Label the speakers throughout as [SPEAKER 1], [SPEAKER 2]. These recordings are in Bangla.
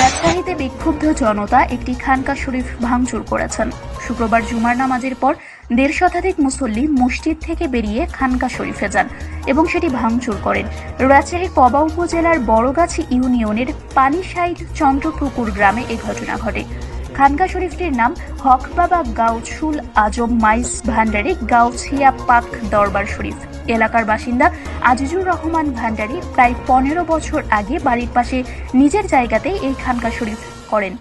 [SPEAKER 1] রাজশাহীতে বিক্ষুব্ধ জনতা একটি খানকা শরীফ ভাঙচুর করেছেন। শুক্রবার জুমার নামাজের পর দেড় শতাধিক মুসল্লি মসজিদ থেকে বেরিয়ে খানকা শরীফে যান এবং সেটি ভাঙচুর করেন। রাজশাহীর পবা উপজেলার বড়গাছি ইউনিয়নের পানিসাইড চন্দ্রপুকুর গ্রামে এই ঘটনা ঘটে। খানকা শরীফটির নাম হক বাবা গাউছুল আজম মাইস ভান্ডারি গাউছিয়া পাক দরবার শরীফ। এলাকার বাসিন্দা আজিজুর রহমান ভান্ডারি প্রায় পনেরো বছর আগে বাড়ির পাশে নিজের জায়গাতেই এই খানকা শরীফ করেন।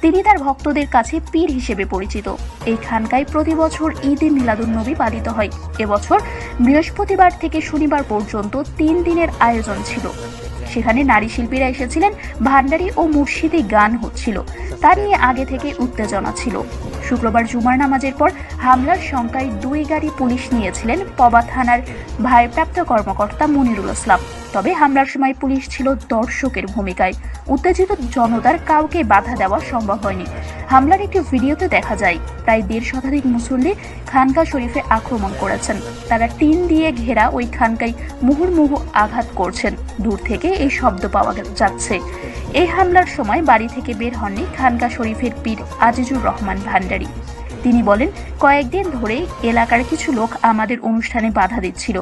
[SPEAKER 1] তিনি তার ভক্তদের কাছে পীর হিসেবে পরিচিত। এই খানকায় প্রতি বছর ঈদে মিলাদুন্নবী পালিত হয়। এবছর বৃহস্পতিবার থেকে শনিবার পর্যন্ত তিন দিনের আয়োজন ছিল। সেখানে নারী শিল্পীরা এসেছিলেন, ভান্ডারি ও মুর্শিদি গান হচ্ছিল। তা নিয়ে আগে থেকে উত্তেজনা ছিল। শুক্রবার জুমার নামাজের পর হামলার শঙ্কায় দুই গাড়ি পুলিশ নিয়েছিলেন পবা থানার ভারপ্রাপ্ত কর্মকর্তা মনিরুল ইসলাম। তবে হামলার সময় পুলিশ ছিল দর্শকের ভূমিকায়। উত্তেজিত জনতার কাউকে বাধা দেওয়া সম্ভব হয়নি। হামলার একটি ভিডিওতে দেখা যায়, প্রায় দেড় শতাধিক মুসল্লি খানকা শরীফে আক্রমণ করেছেন। তারা টিন দিয়ে ঘেরা ওই খানকায় মুহুর্মুহু আঘাত করছেন। দূর থেকে এই শব্দ পাওয়া যাচ্ছে। এই হামলার সময় বাড়ি থেকে বের হননি খানকা শরীফের পীর আজিজুর রহমান ভান্ডারী। তিনি বলেন, কয়েকদিন ধরেই এলাকার কিছু লোক আমাদের অনুষ্ঠানে বাধা দিচ্ছিল।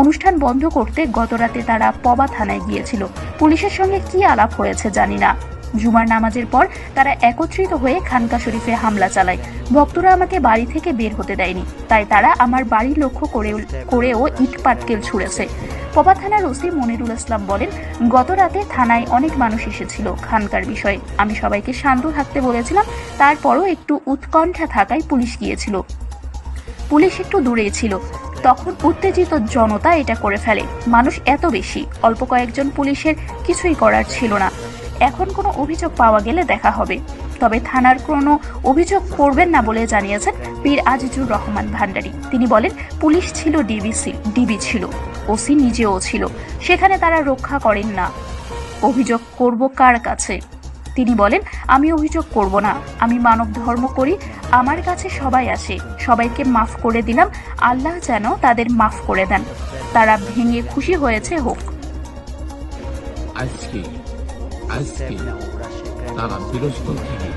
[SPEAKER 1] অনুষ্ঠান বন্ধ করতে গতরাতে তারা পবা থানায় গিয়েছিল। পুলিশের সঙ্গে কি আলাপ হয়েছে জানি না। জুমার নামাজের পর তারা একত্রিত হয়ে খানকা শরীফে হামলা চালায়। ভক্তরা আমাকে বাড়ি থেকে বের হতে দেয়নি। তাই তারা আমার বাড়ি লক্ষ্য করে করেও ইট পাটকেল ছুঁড়েছে। পবা থানার ওসি মনিরুল ইসলাম বলেন গত রাতে থানায় অনেক মানুষ এসেছিল খানকার বিষয়ে। আমি সবাইকে শান্ত থাকতে বলেছিলাম, তারপরও একটু উৎকণ্ঠা থাকায় পুলিশ গিয়েছিল। পুলিশ একটু দূরেই ছিল। তখন উত্তেজিত জনতা এটা করে ফেলে। মানুষ এত বেশি, অল্প কয়েকজন পুলিশের কিছুই করার ছিল না। এখন কোনো অভিযোগ পাওয়া গেলে দেখা হবে। তবে থানার কোনো অভিযোগ করবেন না বলে জানিয়েছেন পীর আজিজুর রহমান ভান্ডারী তিনি বলেন, পুলিশ ছিল ডিবিসি ডিবি ছিল, ওসি নিজেও ছিল। সেখানে তারা রক্ষা করেন না। অভিযোগ করব কার কাছে? তিনি বলেন, আমি অভিযোগ করব না। আমি মানব ধর্ম করি আমার কাছে সবাই আসে। সবাইকে মাফ করে দিলাম। আল্লাহ যেন তাদের মাফ করে দেন। তারা ভেঙে খুশি হয়েছে হোক।
[SPEAKER 2] আজকে আজকে তারা বিরস্ত থেকে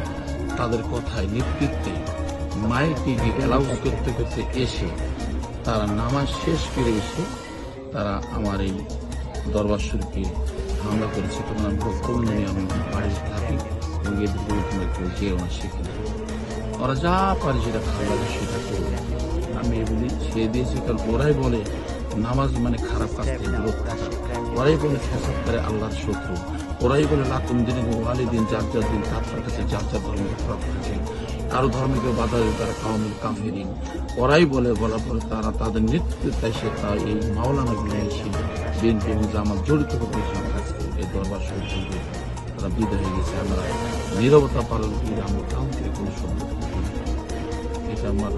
[SPEAKER 2] তাদের কথায় নেতৃত্বে মায়ের টিভি অ্যালাউন্স করতে করতে এসে তারা নামাজ শেষ করে এসে তারা আমার এই দরবার শরীফে হামলা করেছে। তখন আমি বক্তব্য নিয়ে আমি বাড়িতে থাকি। এবং এদের যেও না সেখানে। ওরা যা পারে ভালো লাগে সেটা করবে আমি এ বলি ছেড়ে দিয়েছি কারণ ওরাই বলে, নামাজ মানে খারাপ কাজ থেকে বিরত ওরাই বলে ফেসাদ করে আল্লাহর শত্রু। ওরাই বলে লাতুম দিন ওয়ালি দিন যার যার দিন তার তার কাছে যার যার ধর্ম খারাপ থাকে। কারও ধর্মকে বাধা দেবে তারা কামিল কাফেরিন। ওরাই বলে, বলার পরে তারা তাদের নেতৃত্বে সে তা এই মাওলানা গুলো এসে বিএনপি এবং জামাত জড়িত হতে এই দরবার শরীফে তারা বিদায় হয়ে গেছে। আমরা নীরবতা পালন করি, আমরা কাম থেকে কোনো শব্দ না। এটা আমার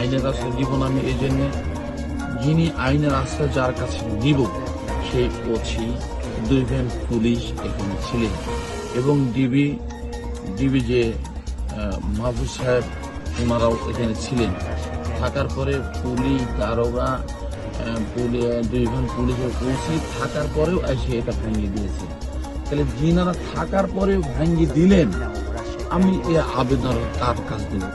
[SPEAKER 2] আইনের রাস্তায় জীবন আমি এই জন্য যিনি আইনের রাস্তা যার কাছে নিব সেই ওছি দুই ভ্যান পুলিশ এখানে ছিলেন। এবং ডিবি ডিবি যে মাহবুব সাহেব ওনারাও এখানে ছিলেন। থাকার পরে পুলিশ দারোগা দুই ভ্যান পুলিশের ওসি থাকার পরেও এসে এটা ভাঙিয়ে দিয়েছে। তাহলে যিনারা থাকার পরেও ভাঙিয়ে দিলেন আমি এ আবেদন তার কাছ দেব?